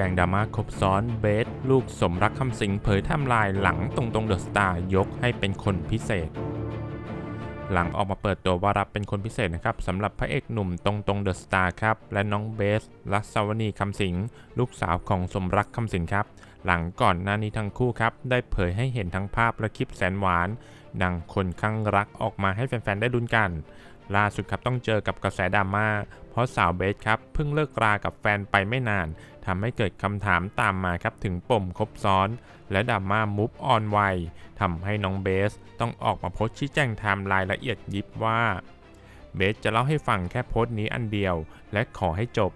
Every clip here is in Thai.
จงดราม่าครบซ้อนเบส ลูกสมรักคำสิงเผยทม์ไลน์หลังตรงตรงเดอะสตาร์ยกให้เป็นคนพิเศษ หลังออกมาเปิดตัวว่ารับเป็นคนพิเศษนะครับสำหรับพระเอกหนุ่มตรงตรงเดอะสตาร์ครับ และน้องเบสลัศวนีคำสิงลูกสาวของสมรักคำสิงครับ หลังก่อนหน้านี้ทั้งคู่ครับ ได้เผยให้เห็นทั้งภาพและคลิปแสนหวาน ดังคนข้างรักออกมาให้แฟนๆได้ลุ้นกันล่าสุดครับต้องเจอกับกระแสดราม่าเพราะสาวเบสครับเพิ่งเลิกรากับแฟนไปไม่นาน ทำให้เกิดคำถามตามมาครับถึงปมคบซ้อน และดราม่ามุฟออนไวทำให้น้องเบสต้องออกมาโพสชี้แจงไทม์ไลน์ละเอียดยิบว่า เบสจะเล่าให้ฟังแค่โพสต์นี้อันเดียว และขอให้จบ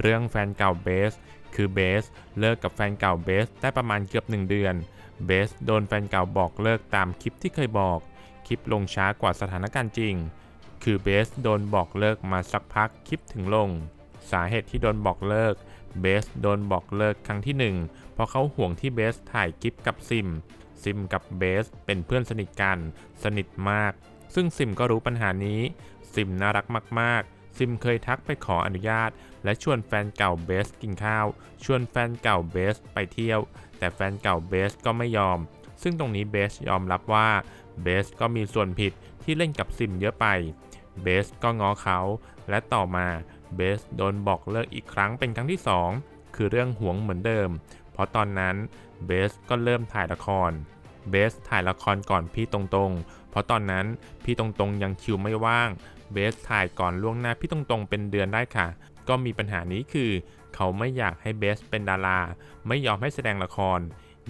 เรื่องแฟนเก่าเบสคือเบสเลิกกับแฟนเก่าเบสได้ประมาณเกือบหนึ่งเดือน เบสโดนแฟนเก่าบอกเลิกตามคลิปที่เคยบอก คลิปลงช้ากว่าสถานการณ์จริง คือเบสโดนบอกเลิกมาสักพักคลิปถึงลง สาเหตุที่โดนบอกเลิก เบสโดนบอกเลิกครั้งที่หนึ่งเพราะเขาห่วงที่เบสถ่ายคลิปกับซิม ซิมกับเบสเป็นเพื่อนสนิทกัน สนิทมาก ซึ่งซิมก็รู้ปัญหานี้ ซิมน่ารักมาก ๆ ซิมเคยทักไปขออนุญาต และชวนแฟนเก่าเบสกินข้าว ชวนแฟนเก่าเบสไปเที่ยว แต่แฟนเก่าเบสก็ไม่ยอม ซึ่งตรงนี้เบสยอมรับว่าเบสก็มีส่วนผิดที่เล่นกับซิมเยอะไป เบสก็ง้อเขา และต่อมา เบสโดนบอกเลิกอีกครั้งเป็นครั้งที่ 2 คือเรื่องหวงเหมือนเดิม เพราะตอนนั้นเบสก็เริ่มถ่ายละคร เบสถ่ายละครก่อนพี่ตรงๆ เพราะตอนนั้นพี่ตรงๆยังคิวไม่ว่าง เบสถ่ายก่อนล่วงหน้าพี่ตรงๆเป็นเดือนได้ค่ะ ก็มีปัญหานี้คือ เขาไม่อยากให้เบสเป็นดารา ไม่ยอมให้แสดงละคร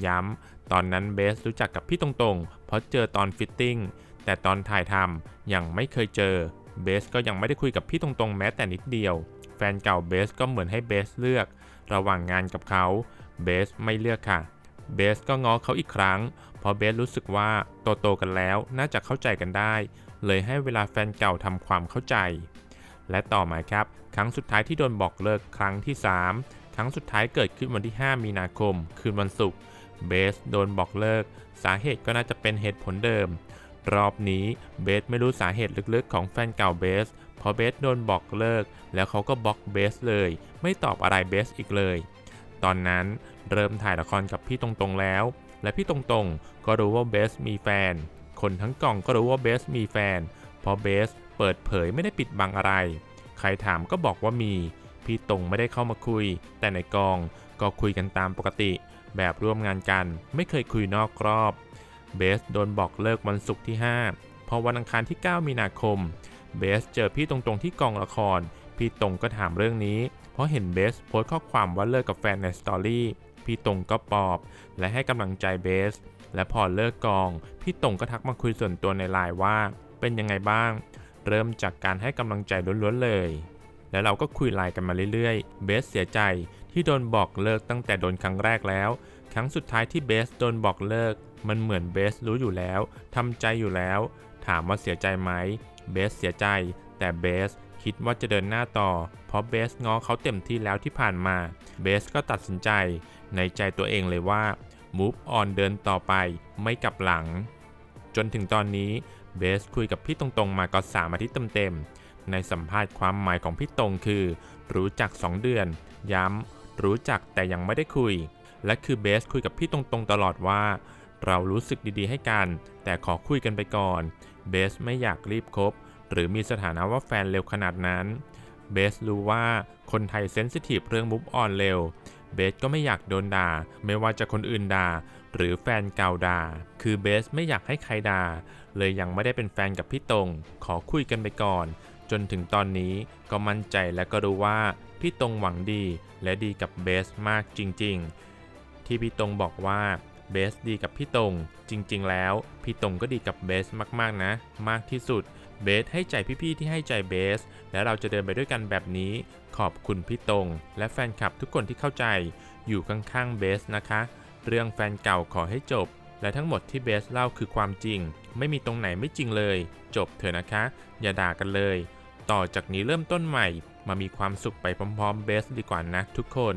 ย้ำตอนนั้นเบสรู้จักกับพี่ตรงๆ เพราะเจอตอนฟิตติ้งแต่ตอนถ่ายทำยังไม่เคยเจอ เบสก็ยังไม่ได้คุยกับพี่ตรงๆแม้แต่นิดเดียว แฟนเก่าเบสก็เหมือนให้เบสเลือก ระหว่างงานกับเขาเบสไม่เลือกค่ะเบสก็ง้อเขาอีกครั้ง เพราะเบสรู้สึกว่าโตโตๆกันแล้วน่าจะเข้าใจกันได้ เลยให้เวลาแฟนเก่าทำความเข้าใจ และต่อมาครับ ครั้งสุดท้ายที่โดนบอกเลิกครั้งที่ 3 ครั้งสุดท้ายเกิดขึ้นวันที่ 5 มีนาคม คืนวันศุกร์เบสโดนบอกเลิก สาเหตุก็น่าจะเป็นเหตุผลเดิม รอบนี้เบสไม่รู้สาเหตุลึกๆของแฟนเก่าเบสเพราะเบสโดนบอกเลิก แล้วเขาก็บล็อกเบสเลย ไม่ตอบอะไรเบสอีกเลย ตอนนั้นเริ่มถ่ายละครกับพี่ตรงๆแล้ว และพี่ตรงๆก็รู้ว่าเบสมีแฟน คนทั้งกล่องก็รู้ว่าเบสมีแฟน เพราะเบสเปิดเผยไม่ได้ปิดบังอะไร ใครถามก็บอกว่ามี พี่ตรงไม่ได้เข้ามาคุย แต่ในกองก็คุยกันตามปกติ แบบร่วมงานกัน ไม่เคยคุยนอกรอบ เบสโดนบอกเลิกวันศุกร์ที่ 5 พอวันอังคารที่ 9 มีนาคม เบสเจอพี่ตรงๆที่กองละคร พี่ตรงก็ถามเรื่องนี้ เพราะเห็นเบสโพสต์ข้อความว่าเลิกกับแฟนในสตอรี่ พี่ตรงก็ปลอบ และให้กำลังใจเบส และพอเลิกกอง พี่ตรงก็ทักมาคุยส่วนตัวในไลน์ว่า เป็นยังไงบ้าง เริ่มจากการให้กำลังใจล้วนๆเลย แล้วเราก็คุยไลน์กันมาเรื่อยๆ เบสเสียใจที่โดนบอกเลิกตั้งแต่โดนครั้งแรกแล้ว รั้งสุดท้ายที่เบสโดนบอกเลิก มันเหมือนเบสรู้อยู่แล้วทำใจอยู่แล้ว ถามว่าเสียใจไหมเบสเสียใจ แต่เบสคิดว่าจะเดินหน้าต่อ เพราะเบสง้อเขาเต็มที่แล้วที่ผ่านมาเบสก็ตัดสินใจ ในใจตัวเองเลยว่า move on เดินต่อไปไม่กลับหลัง จนถึงตอนนี้เบสคุยกับพี่ตรงๆ มาก็สามอาทิตย์เต็มๆในสัมภาษณ์ความหมายของพี่ตรงคือ รู้จัก 2 เดือน ย้ำรู้จักแต่ยังไม่ได้คุย และคือเบสคุยกับพี่ตรงๆตลอดว่า เรารู้สึกดีๆให้กัน แต่ขอคุยกันไปก่อน เบสไม่อยากรีบคบ หรือมีสถานะว่าแฟนเร็วขนาดนั้น เบสรู้ว่าคนไทยเซนซิทีฟเรื่องมุฟออนเร็ว เบสก็ไม่อยากโดนด่า ไม่ว่าจะคนอื่นด่า หรือแฟนเก่าด่า คือเบสไม่อยากให้ใครด่า เลยยังไม่ได้เป็นแฟนกับพี่ตรง ขอคุยกันไปก่อน จนถึงตอนนี้ก็มั่นใจและก็รู้ว่าพี่ตรงหวังดีและดีกับเบสมากจริง ๆ ที่พี่ตรงบอกว่าเบสดีกับพี่ตรง จริงๆ แล้ว พี่ตรงก็ดีกับเบสมากๆนะ มากที่สุด เบสให้ใจพี่ๆที่ให้ใจเบส และเราจะเดินไปด้วยกันแบบนี้ ขอบคุณพี่ตรง และแฟนคลับทุกคนที่เข้าใจ อยู่ข้างๆเบสนะคะ เรื่องแฟนเก่าขอให้จบ และทั้งหมดที่เบสเล่าคือความจริง ไม่มีตรงไหนไม่จริงเลย จบเถอะนะคะ อย่าด่ากันเลย ต่อจากนี้เริ่มต้นใหม่ มามีความสุขไปพร้อมๆเบสดีกว่านะทุกคน